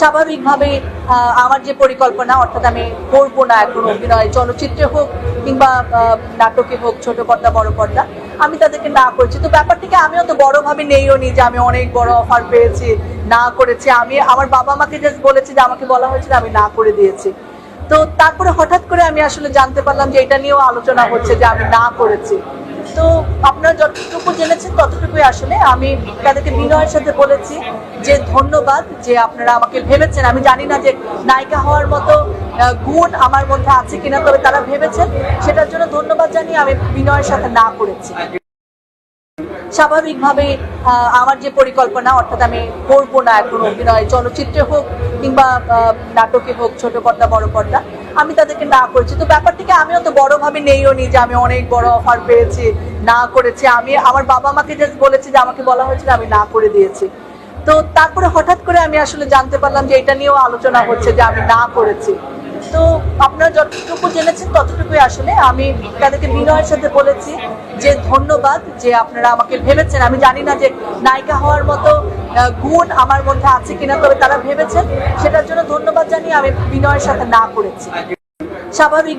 স্বাভাবিকভাবে আমার যে পরিকল্পনা, অর্থাৎ আমি করব না এখন অভিনয়, চলচ্চিত্রে হোক কিংবা নাটকে হোক, ছোট পর্দা, বড় পর্দা, আমি তাদেরকে না করেছি। তো ব্যাপারটিকে আমি অত বড়ভাবে নেইও নি যে আমি অনেক বড় অফার পেয়েছি, না করেছি। আমি, আমার বাবা আমাকে জাস্ট বলেছে যে আমাকে বলা হয়েছিল আমি না করে দিয়েছি। তো তারপরে হঠাৎ করে আমি আসলে জানতে পারলাম যে এটা নিয়েও আলোচনা হচ্ছে যে আমি না করেছি। তো আপনারা যতটুকু জেনেছেন, ততটুকুই আসলে। আমি তাদেরকে বিনয়ের সাথে বলেছি যে ধন্যবাদ, যে আপনারা আমাকে ভেবেছেন। আমি জানি না যে নায়িকা হওয়ার মতো গুণ আমার মধ্যে আছে কিনা, তবে তারা ভেবেছেন। সেটার জন্য ধন্যবাদ জানিয়ে আমি বিনয়ের সাথে না করেছি। স্বাভাবিকভাবে আমার যে পরিকল্পনা, অর্থাৎ আমি করব না এখন অভিনয়, চলচ্চিত্রে হোক কিংবা নাটকে হোক, ছোট পর্দা, বড় পর্দা আমি তাদেরকে না করেছি। তো ব্যাপারটিকে আমি অত বড়ভাবে নেইও নি যে আমি অনেক বড় অফার পেয়েছি, না করেছি। আমি, আমার বাবা মাকে জাস্ট বলেছি যে আমাকে বলা হয়েছিল আমি না করে দিয়েছি। তো তারপরে হঠাৎ করে আমি আসলে জানতে পারলাম যে এটা নিয়েও আলোচনা হচ্ছে যে আমি না করেছি। তো আপনারা যতটুকু জেনেছেন আসলে আমি তাদেরকে বিনয়ের সাথে বলেছি যে ধন্যবাদ যে আপনারা আমাকে ভেবেছেন। আমি জানি না যে নায়িকা হওয়ার মতো গুণ আমার মধ্যে আছে কিনা, তবে তারা ভেবেছেন। সেটার জন্য ধন্যবাদ জানিয়ে আমি বিনয়ের সাথে না করেছি। স্বাভাবিক